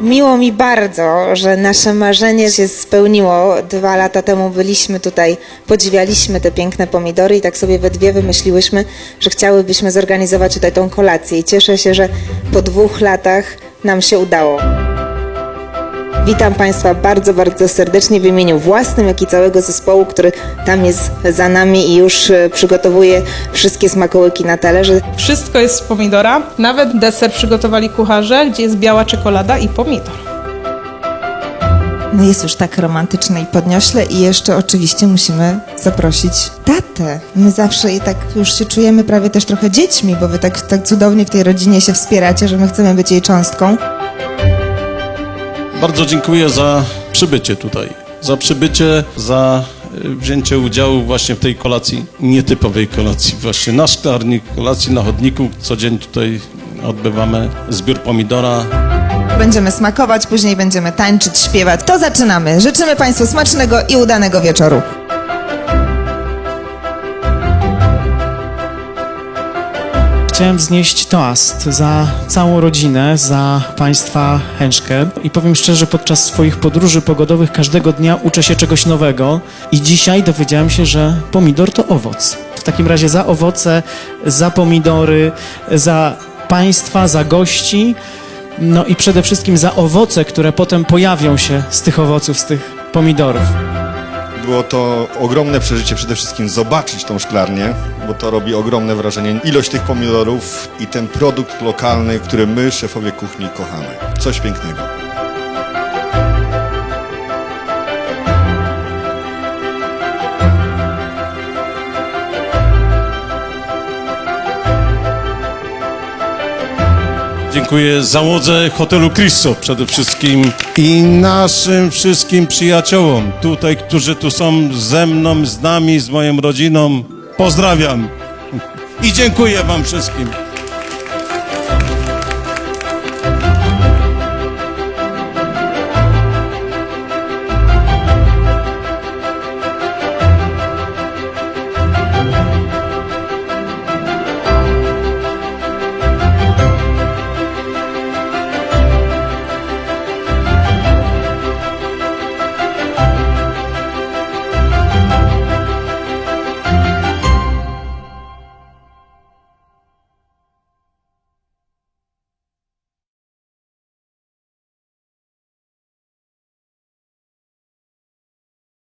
Miło mi bardzo, że nasze marzenie się spełniło. Dwa lata temu byliśmy tutaj, podziwialiśmy te piękne pomidory i tak sobie we dwie wymyśliłyśmy, że chciałybyśmy zorganizować tutaj tą kolację. I cieszę się, że po dwóch latach nam się udało. Witam Państwa bardzo, bardzo serdecznie w imieniu własnym, jak i całego zespołu, który tam jest za nami i już e, przygotowuje wszystkie smakołyki na talerze. Wszystko jest z pomidora. Nawet deser przygotowali kucharze, gdzie jest biała czekolada i pomidor. No jest już tak romantycznie i podniośle i jeszcze oczywiście musimy zaprosić tatę. My zawsze i tak już się czujemy prawie też trochę dziećmi, bo wy tak, tak cudownie w tej rodzinie się wspieracie, że my chcemy być jej cząstką. Bardzo dziękuję za przybycie tutaj, za przybycie, za y, wzięcie udziału właśnie w tej kolacji, nietypowej kolacji, właśnie na szklarni, kolacji na chodniku. Co dzień tutaj odbywamy zbiór pomidora. Będziemy smakować, później będziemy tańczyć, śpiewać. To zaczynamy. Życzymy Państwu smacznego i udanego wieczoru. Chciałem wznieść toast za całą rodzinę, za państwa Hęczkę i powiem szczerze, podczas swoich podróży pogodowych każdego dnia uczę się czegoś nowego i dzisiaj dowiedziałem się, że pomidor to owoc. W takim razie za owoce, za pomidory, za państwa, za gości, no i przede wszystkim za owoce, które potem pojawią się z tych owoców, z tych pomidorów. Było to ogromne przeżycie przede wszystkim zobaczyć tą szklarnię, bo to robi ogromne wrażenie. Ilość tych pomidorów i ten produkt lokalny, który my, szefowie kuchni, kochamy. Coś pięknego. Dziękuję załodze hotelu Crisso przede wszystkim i naszym wszystkim przyjaciołom tutaj, którzy tu są ze mną, z nami, z moją rodziną. Pozdrawiam i dziękuję wam wszystkim.